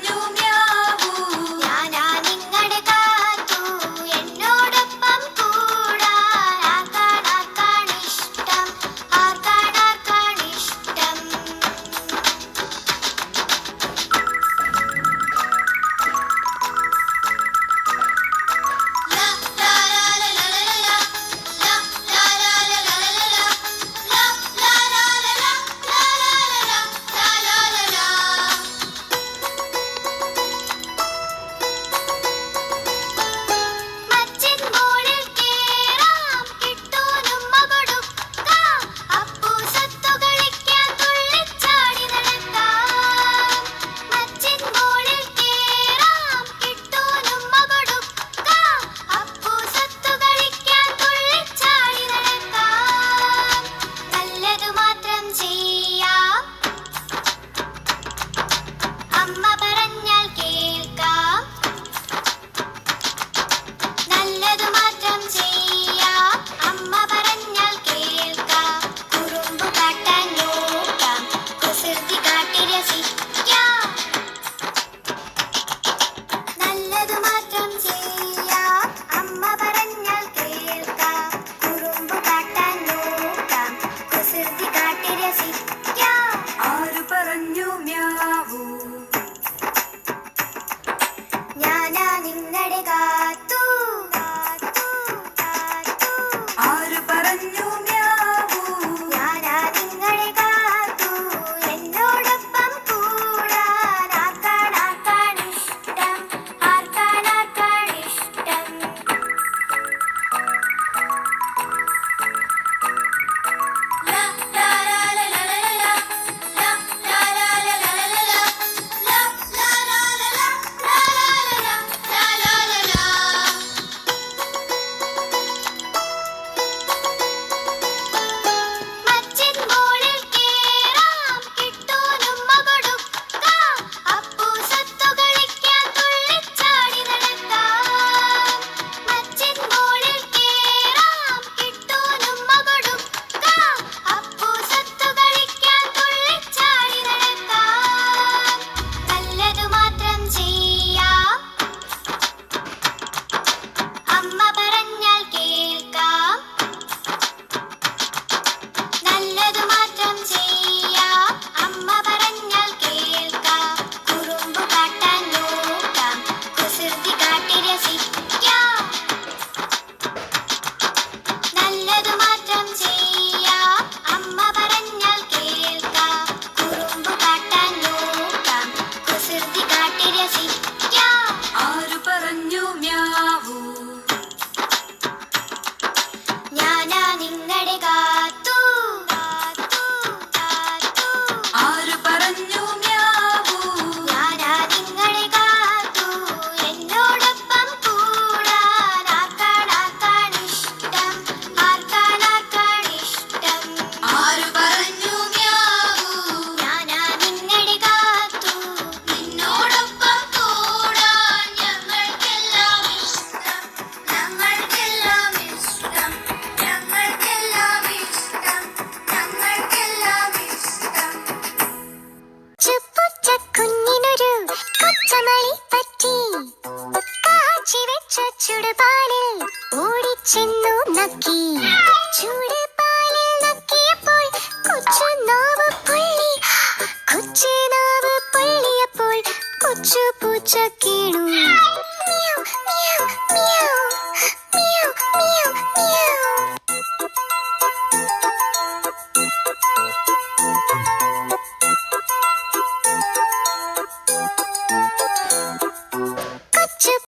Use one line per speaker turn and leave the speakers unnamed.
knew me.
പാലിൽ ഓടിച്ചെന്നു നക്കി. ചൂട് പാലിൽ നക്കിയപ്പോൾ കൊച്ചു നാവ് പുള്ളി. കൊച്ചു നാവ് പുള്ളിയപ്പോൾ കൊച്ചു പൂച്ച കീഴു